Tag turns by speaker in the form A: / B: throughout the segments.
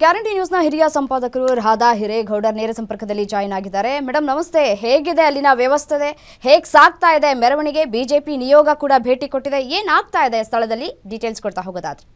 A: Guarantee ನ್ಯೂಸ್ನ ಹಿರಿಯ ಸಂಪಾದಕರು ರಾಧಾ ಹಿರೇಗೌಡರ್ ನೇರ ಸಂಪರ್ಕದಲ್ಲಿ ಜಾಯಿನ್ ಆಗಿದ್ದಾರೆ. ಮೇಡಮ್ ನಮಸ್ತೆ. ಹೇಗಿದೆ ಅಲ್ಲಿನ ವ್ಯವಸ್ಥೆ? ಹೇಗೆ ಸಾಗ್ತಾ ಇದೆ? ಮೆರವಣಿಗೆ, ಬಿಜೆಪಿ ನಿಯೋಗ ಕೂಡ ಭೇಟಿ ಕೊಟ್ಟಿದೆ. ಏನಾಗ್ತಾ ಇದೆ ಸ್ಥಳದಲ್ಲಿ? ಡೀಟೇಲ್ಸ್ ಕೊಡ್ತಾ ಹೋಗೋದಾದ್ರೆ.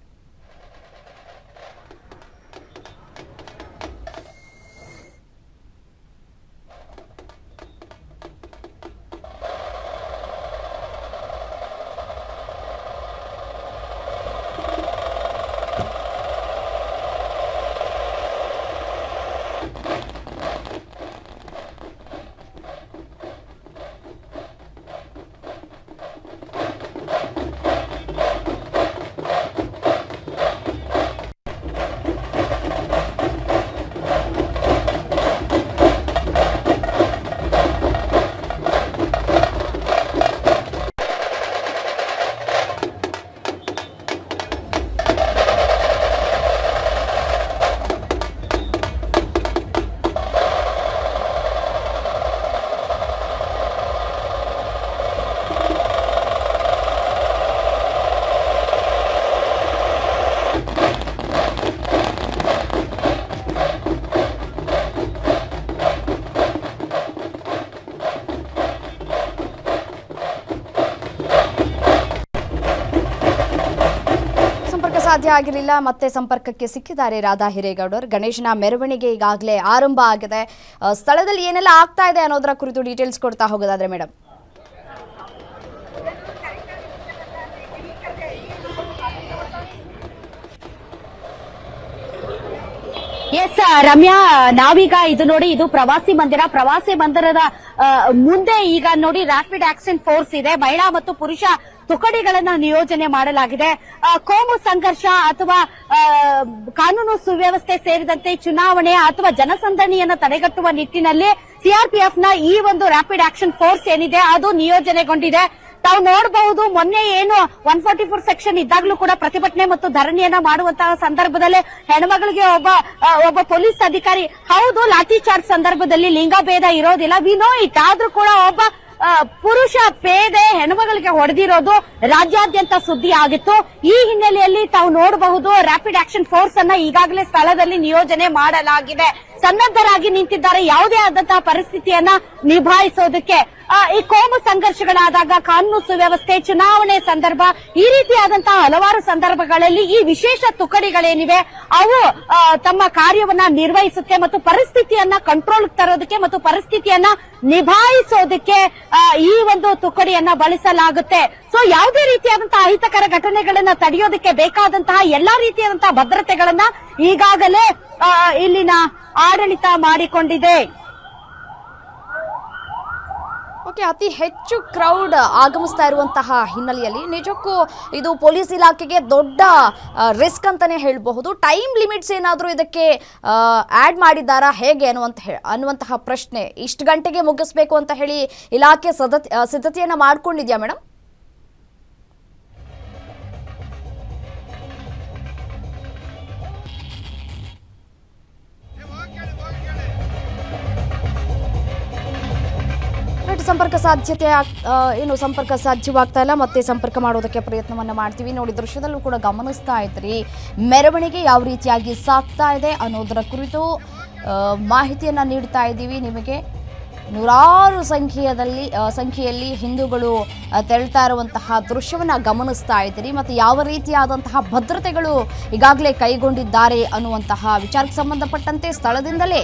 A: ಸಾಧ್ಯ ಆಗಿರಲಿಲ್ಲ, ಮತ್ತೆ ಸಂಪರ್ಕಕ್ಕೆ ಸಿಕ್ಕಿದ್ದಾರೆ ರಾಧಾ ಹಿರೇಗೌಡರು. ಗಣೇಶನ ಮೆರವಣಿಗೆ ಈಗಾಗಲೇ ಆರಂಭ ಆಗಿದೆ. ಸ್ಥಳದಲ್ಲಿ ಏನೆಲ್ಲ ಆಗ್ತಾ ಇದೆ ಅನ್ನೋದರ ಕುರಿತು ಡೀಟೇಲ್ಸ್ ಕೊಡ್ತಾ ಹೋಗೋದಾದ್ರೆ ಮೇಡಮ್
B: ಎಸ್ ರಮ್ಯಾ, ನಾವೀಗ ಇದು ನೋಡಿ, ಇದು ಪ್ರವಾಸಿ ಮಂದಿರ. ಪ್ರವಾಸಿ ಮಂದಿರದ ಮುಂದೆ ಈಗ ನೋಡಿ ರಾಪಿಡ್ ಆಕ್ಷನ್ ಫೋರ್ಸ್ ಇದೆ. ಮಹಿಳಾ ಮತ್ತು ಪುರುಷ ತುಕಡಿಗಳನ್ನ ನಿಯೋಜನೆ ಮಾಡಲಾಗಿದೆ. ಕೋಮು ಸಂಘರ್ಷ ಅಥವಾ ಕಾನೂನು ಸುವ್ಯವಸ್ಥೆ ಸೇರಿದಂತೆ ಚುನಾವಣೆ ಅಥವಾ ಜನಸಂದಣಿಯನ್ನು ತಡೆಗಟ್ಟುವ ನಿಟ್ಟಿನಲ್ಲಿ ಸಿಆರ್ಪಿಎಫ್ನ ಈ ಒಂದು ರಾಪಿಡ್ ಆಕ್ಷನ್ ಫೋರ್ಸ್ ಏನಿದೆ, ಅದು ನಿಯೋಜನೆಗೊಂಡಿದೆ. ತಾವು ನೋಡಬಹುದು ಮೊನ್ನೆ ಏನು ಒನ್ ಫಾರ್ಟಿ ಫೋರ್ ಸೆಕ್ಷನ್ ಇದ್ದಾಗಲೂ ಕೂಡ ಪ್ರತಿಭಟನೆ ಮತ್ತು ಧರಣಿಯನ್ನ ಮಾಡುವಂತಹ ಸಂದರ್ಭದಲ್ಲೇ ಹೆಣ್ಮಗಳಿಗೆ ಒಬ್ಬ ಒಬ್ಬ ಪೊಲೀಸ್ ಅಧಿಕಾರಿ. ಹೌದು, ಲಾಠಿ ಚಾರ್ಜ್ ಸಂದರ್ಭದಲ್ಲಿ ಲಿಂಗಭೇದ ಇರೋದಿಲ್ಲ. ವಿ ನೋ ಇಟ್ ಆದ್ರೂ ಕೂಡ ಒಬ್ಬ ಪುರುಷ ಪೇದೆ ಹೆಣ್ಮಗಳಿಗೆ ಹೊಡೆದಿರೋದು ರಾಜ್ಯಾದ್ಯಂತ ಸುದ್ದಿ ಆಗಿತ್ತು. ಈ ಹಿನ್ನೆಲೆಯಲ್ಲಿ ತಾವು ನೋಡಬಹುದು ರ್ಯಾಪಿಡ್ ಆಕ್ಷನ್ ಫೋರ್ಸ್ ಅನ್ನ ಈಗಾಗಲೇ ಸ್ಥಳದಲ್ಲಿ ನಿಯೋಜನೆ ಮಾಡಲಾಗಿದೆ. ಸನ್ನದ್ಧರಾಗಿ ನಿಂತಿದ್ದಾರೆ. ಯಾವುದೇ ಆದಂತಹ ಪರಿಸ್ಥಿತಿಯನ್ನ ನಿಭಾಯಿಸೋದಕ್ಕೆ ಈ ಕೋಮು ಸಂಘರ್ಷಗಳಾದಾಗ ಕಾನೂನು ಸುವ್ಯವಸ್ಥೆ ಚುನಾವಣೆ ಸಂದರ್ಭ, ಈ ರೀತಿಯಾದಂತಹ ಹಲವಾರು ಸಂದರ್ಭಗಳಲ್ಲಿ ಈ ವಿಶೇಷ ತುಕಡಿಗಳೇನಿವೆ, ಅವು ತಮ್ಮ ಕಾರ್ಯವನ್ನ ನಿರ್ವಹಿಸುತ್ತೆ ಮತ್ತು ಪರಿಸ್ಥಿತಿಯನ್ನ ಕಂಟ್ರೋಲ್ ತರೋದಕ್ಕೆ ಮತ್ತು ಪರಿಸ್ಥಿತಿಯನ್ನ ನಿಭಾಯಿಸೋದಕ್ಕೆ ಈ ಒಂದು ತುಕಡಿಯನ್ನ ಬಳಸಲಾಗುತ್ತೆ. ಸೊ ಯಾವುದೇ ರೀತಿಯಾದಂತಹ ಅಹಿತಕರ ಘಟನೆಗಳನ್ನ ತಡೆಯೋದಕ್ಕೆ ಬೇಕಾದಂತಹ ಎಲ್ಲಾ ರೀತಿಯಾದಂತಹ ಭದ್ರತೆಗಳನ್ನ ಈಗಾಗಲೇ ಇಲ್ಲಿನ ಆಡಳಿತ ಮಾಡಿಕೊಂಡಿದೆ.
A: ಓಕೆ, ಅತಿ ಹೆಚ್ಚು ಕ್ರೌಡ್ ಆಗಮಿಸ್ತಾ ಇರುವಂತಹ ಹಿನ್ನೆಲೆಯಲ್ಲಿ ನಿಜಕ್ಕೂ ಇದು ಪೊಲೀಸ್ ಇಲಾಖೆಗೆ ದೊಡ್ಡ ರಿಸ್ಕ್ ಅಂತಲೇ ಹೇಳಬಹುದು. ಟೈಮ್ ಲಿಮಿಟ್ಸ್ ಏನಾದರೂ ಇದಕ್ಕೆ ಆ್ಯಡ್ ಮಾಡಿದ್ದಾರಾ, ಹೇಗೆ ಅನ್ನುವಂತ ಅನ್ನುವಂತಹ ಪ್ರಶ್ನೆ ಇಷ್ಟು ಗಂಟೆಗೆ ಮುಗಿಸ್ಬೇಕು ಅಂತ ಹೇಳಿ ಇಲಾಖೆ ಸದತ್ ಸಿದ್ಧತೆಯನ್ನು ಮಾಡ್ಕೊಂಡಿದ್ಯಾ ಮೇಡಮ್ ರೈಟ್ ಸಂಪರ್ಕ ಸಾಧ್ಯತೆ ಏನು ಸಂಪರ್ಕ ಸಾಧ್ಯವಾಗ್ತಾ ಇಲ್ಲ, ಮತ್ತೆ ಸಂಪರ್ಕ ಮಾಡೋದಕ್ಕೆ ಪ್ರಯತ್ನವನ್ನು ಮಾಡ್ತೀವಿ. ನೋಡಿ, ದೃಶ್ಯದಲ್ಲೂ ಕೂಡ ಗಮನಿಸ್ತಾ ಇದ್ರಿ. ಮೆರವಣಿಗೆ ಯಾವ ರೀತಿಯಾಗಿ ಸಾಗ್ತಾ ಇದೆ ಅನ್ನೋದರ ಕುರಿತು ಮಾಹಿತಿಯನ್ನ ನೀಡ್ತಾ ಇದ್ದೀವಿ ನಿಮಗೆ. ನೂರಾರು ಸಂಖ್ಯೆಯಲ್ಲಿ ಸಂಖ್ಯೆಯಲ್ಲಿ ಹಿಂದೂಗಳು ತೆರಳ್ತಾ ಇರುವಂತಹ ದೃಶ್ಯವನ್ನು ಗಮನಿಸ್ತಾ ಇದ್ದೀರಿ. ಮತ್ತು ಯಾವ ರೀತಿಯಾದಂತಹ ಭದ್ರತೆಗಳು ಈಗಾಗಲೇ ಕೈಗೊಂಡಿದ್ದಾರೆ ಅನ್ನುವಂತಹ ವಿಚಾರಕ್ಕೆ ಸಂಬಂಧಪಟ್ಟಂತೆ ಸ್ಥಳದಿಂದಲೇ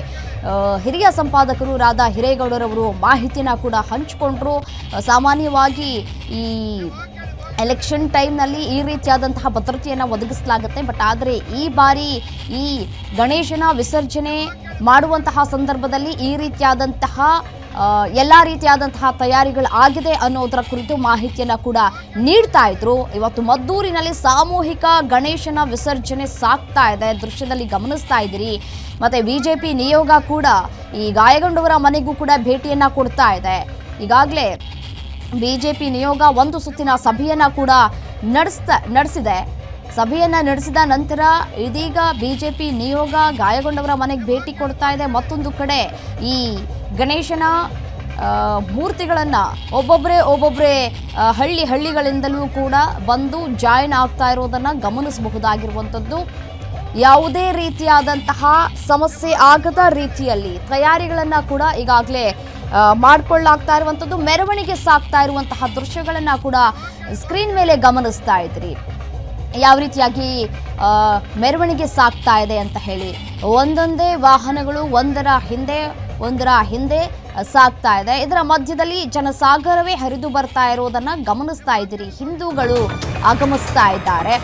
A: ಹಿರಿಯ ಸಂಪಾದಕರು ರಾಧಾ ಹಿರೇಗೌಡರವರು ಮಾಹಿತಿನ ಕೂಡ ಹಂಚಿಕೊಂಡ್ರು. ಸಾಮಾನ್ಯವಾಗಿ ಈ ಎಲೆಕ್ಷನ್ ಟೈಮ್ನಲ್ಲಿ ಈ ರೀತಿಯಾದಂತಹ ಭದ್ರತೆಯನ್ನು ಒದಗಿಸಲಾಗುತ್ತೆ. ಬಟ್ ಆದರೆ ಈ ಬಾರಿ ಈ ಗಣೇಶನ ವಿಸರ್ಜನೆ ಮಾಡುವಂತಹ ಸಂದರ್ಭದಲ್ಲಿ ಈ ರೀತಿಯಾದಂತಹ ಎಲ್ಲ ರೀತಿಯಾದಂತಹ ತಯಾರಿಗಳು ಆಗಿದೆ ಅನ್ನೋದರ ಕುರಿತು ಮಾಹಿತಿಯನ್ನು ಕೂಡ ನೀಡ್ತಾ ಇದ್ರು. ಇವತ್ತು ಮದ್ದೂರಿನಲ್ಲಿ ಸಾಮೂಹಿಕ ಗಣೇಶನ ವಿಸರ್ಜನೆ ಸಾಗ್ತಾ ಇದೆ. ದೃಶ್ಯದಲ್ಲಿ ಗಮನಿಸ್ತಾ ಇದ್ದೀರಿ. ಮತ್ತೆ ಬಿಜೆಪಿ ನಿಯೋಗ ಕೂಡ ಈ ಗಾಯಗೊಂಡವರ ಮನೆಗೂ ಕೂಡ ಭೇಟಿಯನ್ನ ಕೊಡ್ತಾ ಇದೆ. ಈಗಾಗಲೇ ಬಿಜೆಪಿ ನಿಯೋಗ ಒಂದು ಸುತ್ತಿನ ಸಭೆಯನ್ನ ಕೂಡ ನಡೆಸ್ತಾ, ನಡೆಸಿದೆ. ಸಭೆಯನ್ನ ನಡೆಸಿದ ನಂತರ ಇದೀಗ ಬಿಜೆಪಿ ನಿಯೋಗ ಗಾಯಗೊಂಡವರ ಮನೆಗೆ ಭೇಟಿ ಕೊಡ್ತಾ ಇದೆ. ಮತ್ತೊಂದು ಕಡೆ ಈ ಗಣೇಶನ ಮೂರ್ತಿಗಳನ್ನು ಒಬ್ಬೊಬ್ಬರೇ ಒಬ್ಬೊಬ್ಬರೇ ಹಳ್ಳಿ ಹಳ್ಳಿಗಳಿಂದಲೂ ಕೂಡ ಬಂದು ಜಾಯಿನ್ ಆಗ್ತಾ ಇರೋದನ್ನ ಗಮನಿಸಬಹುದಾಗಿರುವಂಥದ್ದು. ಯಾವುದೇ ರೀತಿಯಾದಂತಹ ಸಮಸ್ಯೆ ಆಗದ ರೀತಿಯಲ್ಲಿ ತಯಾರಿಗಳನ್ನ ಕೂಡ ಈಗಾಗಲೇ ಮಾಡ್ಕೊಳ್ಳಾಗ್ತಾ ಇರುವಂಥದ್ದು. ಮೆರವಣಿಗೆ ಸಾಕ್ತಾ ಇರುವಂತಹ ದೃಶ್ಯಗಳನ್ನ ಕೂಡ ಸ್ಕ್ರೀನ್ ಮೇಲೆ ಗಮನಿಸ್ತಾ ಇದ್ರಿ. ಯಾವ ರೀತಿಯಾಗಿ ಮೆರವಣಿಗೆ ಸಾಕ್ತಾ ಇದೆ ಅಂತ ಹೇಳಿ ಒಂದೊಂದೇ ವಾಹನಗಳು ಒಂದರ ಹಿಂದೆ ಒಂದರ ಹಿಂದೆ ಸಾಗ್ತಾ ಇದೆ. ಇದರ ಮಧ್ಯದಲ್ಲಿ ಜನಸಾಗರವೇ ಹರಿದು ಬರ್ತಾ ಇರೋದನ್ನ ಗಮನಿಸ್ತಾ ಇದ್ದೀರಿ. ಹಿಂದೂಗಳು ಆಗಮಿಸ್ತಾ ಇದ್ದಾರೆ.